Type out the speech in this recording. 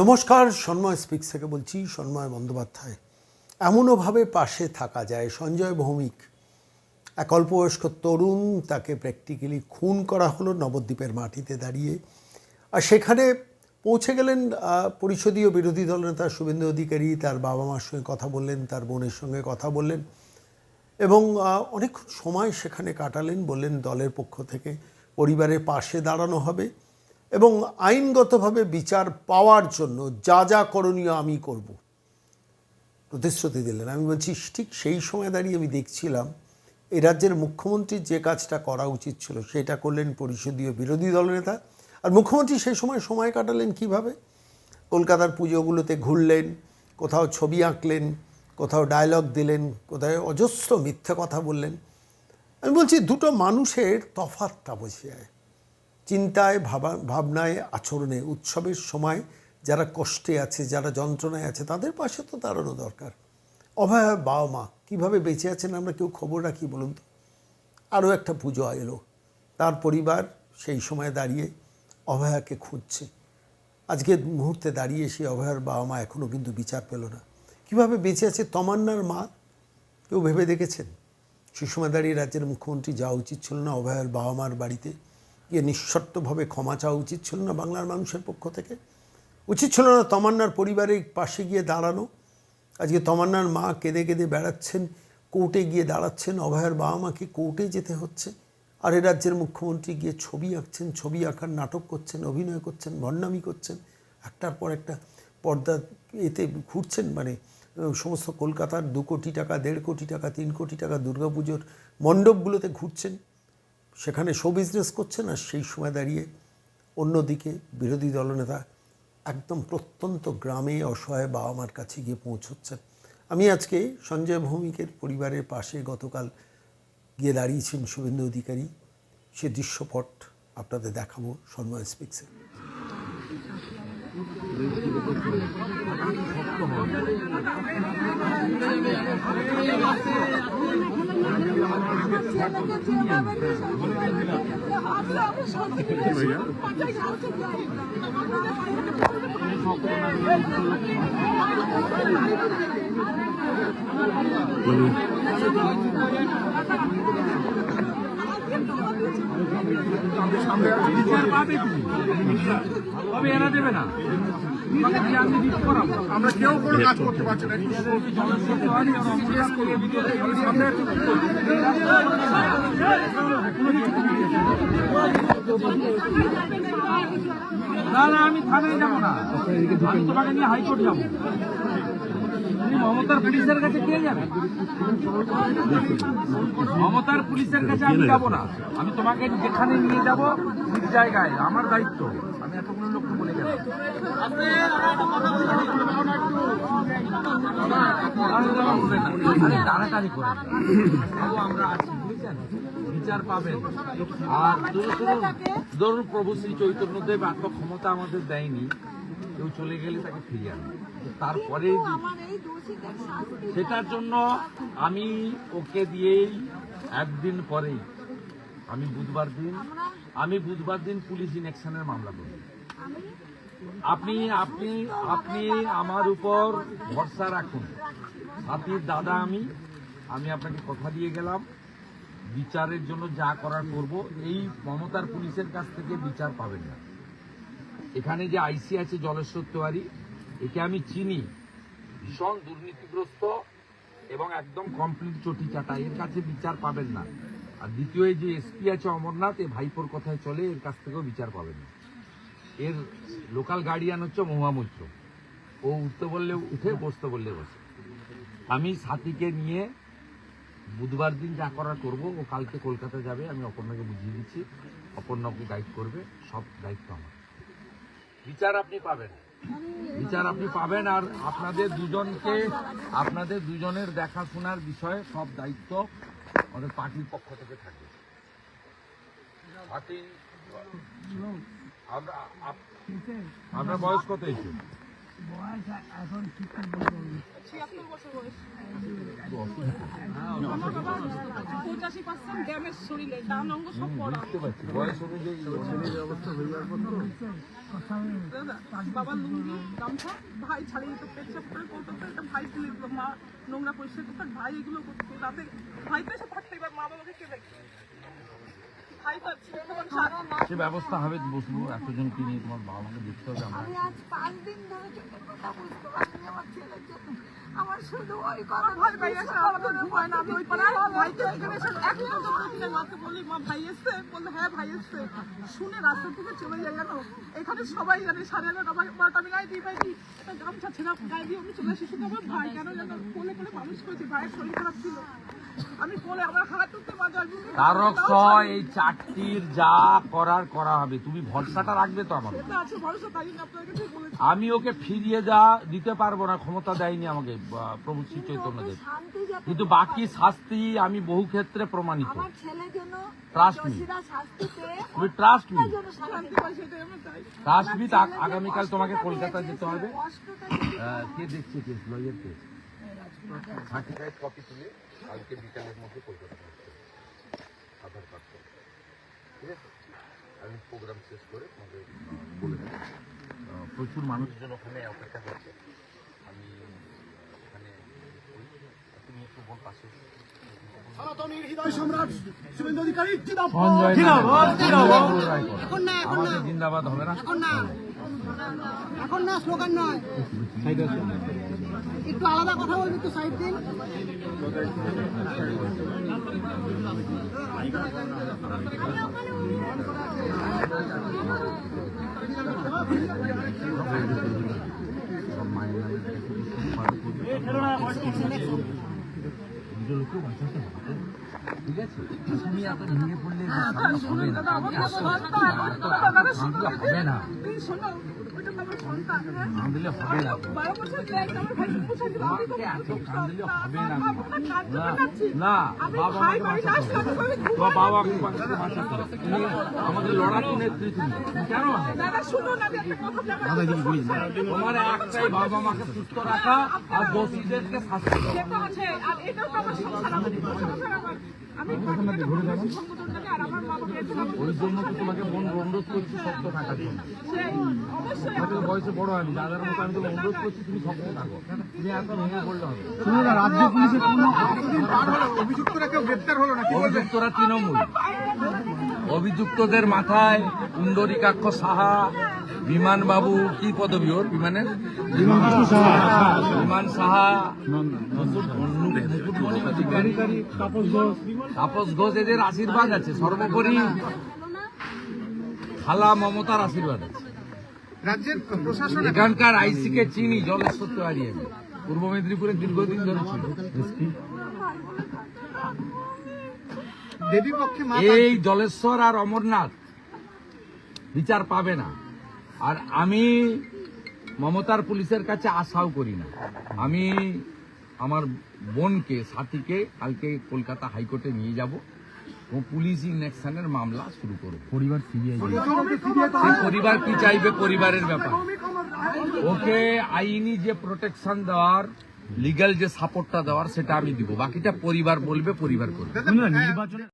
নমস্কার, সন্ময় স্পিক্স থেকে বলছি, সন্ময় বন্দ্যোপাধ্যায়। এমনওভাবে পাশে থাকা যায় সঞ্জয় ভৌমিক। এক অল্পবয়স্ক তরুণ, তাকে প্র্যাকটিক্যালি খুন করা হলো নবদ্বীপের মাটিতে দাঁড়িয়ে। আর সেখানে পৌঁছে গেলেন পরিষদীয় বিরোধী দলনেতা শুভেন্দু অধিকারী, তার বাবা মার সঙ্গে কথা বললেন, তার বোনের সঙ্গে কথা বললেন এবং অনেকক্ষণ সময় সেখানে কাটালেন, বললেন দলের পক্ষ থেকে পরিবারের পাশে দাঁড়ানো হবে। এবং আইনগতভাবে বিচার পাওয়ার জন্য যা যা করণীয় আমি করব। প্রতিশ্রুতি দিলেন। আমি বলছি, ঠিক সেই সময় দাঁড়িয়ে আমি দেখছিলাম এই রাজ্যের মুখ্যমন্ত্রীর যে কাজটা করা উচিত ছিল, সেটা করলেন পরিষদীয় বিরোধী দলনেতা আর মুখ্যমন্ত্রী সেই সময় সময় কাটালেন কীভাবে? কলকাতার পুজোগুলোতে ঘুরলেন, কোথাও ছবি আঁকলেন, কোথাও ডায়লগ দিলেন কোথাও অজস্র মিথ্যে কথা বললেন। আমি বলছি, দুটো মানুষের তফাতটা বোঝা যায় চিন্তায়, ভাবা, ভাবনায়, আচরণে, উৎসবের সময় যারা কষ্টে আছে, যারা যন্ত্রণায় আছে, তাদের পাশে তো দাঁড়ানো দরকার। অভয় বাবা মা, কীভাবে বেঁচে আছেন আমরা কেউ খবর রাখি বলুন তো? আরও একটা পুজো এলো। তার পরিবার সেই সময় দাঁড়িয়ে অভয়াকে খুঁজছে। আজকে মুহূর্তে দাঁড়িয়ে সেই অভয়ার বাবা মা এখনও কিন্তু বিচার পেল না। কীভাবে বেঁচে আছে তমান্নার মা? কেউ ভেবে দেখেছেন? সেই সময় দাঁড়িয়ে রাজ্যের মুখ্যমন্ত্রী যাওয়া উচিত ছিল না অভয়ের বাবা মার বাড়িতে। গিয়ে নিঃশর্তভাবে ক্ষমা চাওয়া উচিত ছিল না বাংলার মানুষের পক্ষ থেকে। উচিত ছিল না তমান্নার পরিবারের পাশে গিয়ে দাঁড়ানো। আজকে তমান্নার মা কেঁদে কেঁদে বেড়াচ্ছেন, কোর্টে গিয়ে দাঁড়াচ্ছেন, অভয়ের বাবা মাকে কোর্টে যেতে হচ্ছে। আর এ রাজ্যের মুখ্যমন্ত্রী গিয়ে ছবি আঁকছেন, ছবি আঁকার নাটক করছেন, অভিনয় করছেন ভণ্ডামি করছেন। একটার পর একটা পর্দা এতে ঘুরছেন মানে সমস্ত কলকাতার দু কোটি টাকা, দেড় কোটি টাকা, তিন কোটি টাকা দুর্গাপুজোর মণ্ডপগুলোতে ঘুরছেন। সেখানে শো বিজনেস করছে না, সেই সময় দাঁড়িয়ে অন্যদিকে বিরোধী দলনেতা একদম প্রত্যন্ত গ্রামে অসহায় বাবা মার কাছে গিয়ে পৌঁছচ্ছেন আমি আজকে সঞ্জয় ভৌমিকের পরিবারের পাশে গতকাল গিয়ে দাঁড়িয়েছেন শুভেন্দু অধিকারী। সে দৃশ্যপট আপনাদের দেখাবো সন্ময় স্পিক্সে। ভাইয়া তবে এরা দেবে না। আমি আমরা কেউ কোনো কাজ করতে পারছি না। না না আমি থানায় যাব না। আমি তোমাকে নিয়ে হাইকোর্ট যাব। মমতার পুলিশের কাছে কে যাবে? মমতার পুলিশের কাছে আমি যাব না। আমি তোমাকে যেখানে নিয়ে যাব, ঠিক জায়গায়। আমার দায়িত্ব। আমি এতগুলো লোককে বলে তাড়াতাড়ি করে। আমরা আছি বিচার পাবেন। আর ধরুন প্রভু শ্রী চৈতন্যদেব এত ক্ষমতা আমাদের দেয়নি। কেউ চলে গেলে তাকে ফিরিয়ে আনবে। তারপরে সেটার জন্য আমি ওকে দিয়েই একদিন পরেই আমি বুধবার দিন আমি বুধবার দিন পুলিশ ইনেকশনের মামলা করব। আপনি আপনি আপনি আমার উপর ভরসা রাখুন। সাথীর দাদা আমি আমি আপনাকে কথা দিয়ে গেলাম। বিচারের জন্য যা করার করব এই মমতার পুলিশের কাছ থেকে বিচার পাবেন না। এখানে যে আইসি আছে জলেশ্বর তেওয়ারি, একে আমি চিনি। ভীষণ দুর্নীতিগ্রস্ত এবং একদম কমপ্লিট চটি চাটা। এর কাছে বিচার পাবেন না। আর দ্বিতীয় যে এসপি আছে অমরনাথ, এ ভাইপোর কথায় চলে, এর কাছ থেকেও বিচার পাবেন না। এর লোকাল গার্ডিয়ান হচ্ছে মহামৈত্র ও উঠতে বললে উঠে, বসতে বললে বসে। আমি সাথীকে নিয়ে বুধবার দিন যা করার করব, ও কালকে কলকাতা যাবে, আমি অপর্ণাকে বুঝিয়ে দিচ্ছি। অপর্ণাকে গাইড করবে, সব দায়িত্ব আমার। বিচার আপনি পাবেন। বিচার আপনি পাবেন আর আপনাদের দুজনকে, আপনাদের দুজনের দেখাশোনার বিষয়ে সব দায়িত্ব আমাদের পার্টির পক্ষ থেকে থাকে। আমরা বয়স্ক আপনার কত হয়েছে বাবা লুঙ্গি গামছা ভাই ছাড়িয়ে দিত পেচ্ছাপ করে করতো একটা ভাই তুলে দিত মা নোংরা পরিষ্কার করতো ভাই এগুলো করতো রাতে ভাই তো এসে থাকতো এবার মা বাবাকে কে দেখে ভাই তো ছিল তখন সারা না সে ব্যবস্থা হবে বসবো এতজনকে নিয়ে তোমার বাবা মাকে দেখতে হবে আমি আজ পাঁচ দিন ধরে কথা বুঝতে পারিনি আমার শুধু ওই কথা আমাদের না আমি ভাইকে এক পর্যন্ত মাকে বলি মা ভাই এসছে বলল হ্যাঁ ভাই এসছে। শুনে রাস্তা থেকে চলে যায় জানো? এখানে সবাই জানে সাড়ে এগারোটা বাজে, বারোটা আমি গায়ে একটা গামছা ছেঁড়া গায়ে দিয়ে আমি চলে এসে শুধু আমার ভাই কেন জানো কোলে কোলে মানুষ করেছি ভাইয়ের শরীর খারাপ ছিল। আমি কোলে আমার হাত উঠতে মাজা তারক ছ এই চারটির যা করার করা হবে। তুমি ভরসাটা রাখবে তো আমার আমি ওকে ফিরিয়ে যা দিতে পারব না ক্ষমতা দেয়নি আমাকে প্রভু শ্রী চৈতন্যদেব কিন্তু বাকি শাস্তি আমি বহু ক্ষেত্রে প্রমাণিত। তুমি ট্রাস্ট মি ট্রাস্ট মি আগামীকাল তোমাকে কলকাতা যেতে হবে। কে দেখছে কেস লয়ের কেস সার্টিফাইড কপি তুলে কালকে বিকালের মধ্যে কলকাতা পৌঁছতে আধার কার্ড ঠিক আছে? আমি প্রোগ্রাম শেষ করে তোমাকে বলে দেবো। প্রচুর মানুষজন ওখানে অপেক্ষা করছে। আমি তুমি একটু বোন পাশে জিন্দাবাদ। হবে না। এখন না। স্লোগান নয়। একটু আলাদা কথা বলবি একটু সাইড দিন। ঠিক আছে? তুমি এত ভেঙে পড়লে হবে না। হবে না। কাঁদলে হবে না। কাঁদলে হবে। না বাবা, আমাদের লড়াকু নেত্রী তুমি কেন। তোমার একটাই বাবা মাকে সুস্থ রাখা আর দোষীদেরকে শাস্তি আমি পার্টিতে বলেছি সংগঠনটাকে, আর আমার মা বাবা এখানে আমার ওই জন্য তো তোমাকে মন অনুরোধ করছি শক্ত থাকার জন্য সেই, অবশ্যই আমি তো বয়সে বড় আমি দাদার মতো আমি তোমাকে অনুরোধ করছি তুমি শক্ত থাকো। তুমি এত ভেঙে পড়লে হবে। রাজ্য পুলিশের কতদিন অভিযুক্তরা কেউ গ্রেপ্তার হলো না অভিযুক্তরা তৃণমূল। অভিযুক্তদের মাথায় কুণ্ডরিকাক্ষ সাহা বিমান বাবু কি পদবি ওর বিমানের? বিমান সাহা। তাপস ঘোষ এদের আশীর্বাদ আছে সর্বোপরি খালা মমতার আশীর্বাদ আছে। রাজ্যের প্রশাসন এখানকার আইসিকে চিনি জলেশ্বর তৈরি আমি পূর্ব মেদিনীপুরে দীর্ঘদিন ধরে ছিল। দেবী পক্ষে মা এই জলেশ্বর আর অমরনাথ বিচার পাবে না। আর আমি মমতার পুলিশের কাছে আশাও করি না। আমি আমার বোনকে সাথীকে কালকে কলকাতা হাইকোর্টে নিয়ে যাব। ও পুলিশ ইনঅ্যাকশনের মামলা শুরু করব। পরিবার সিবিআই পরিবার কি চাইবে? পরিবারের ব্যাপার। ওকে আইনি যে প্রোটেকশন দেওয়ার লিগাল যে সাপোর্টটা দেওয়ার সেটা আমি দিব। বাকিটা পরিবার বলবে পরিবার করবে। নির্বাচনে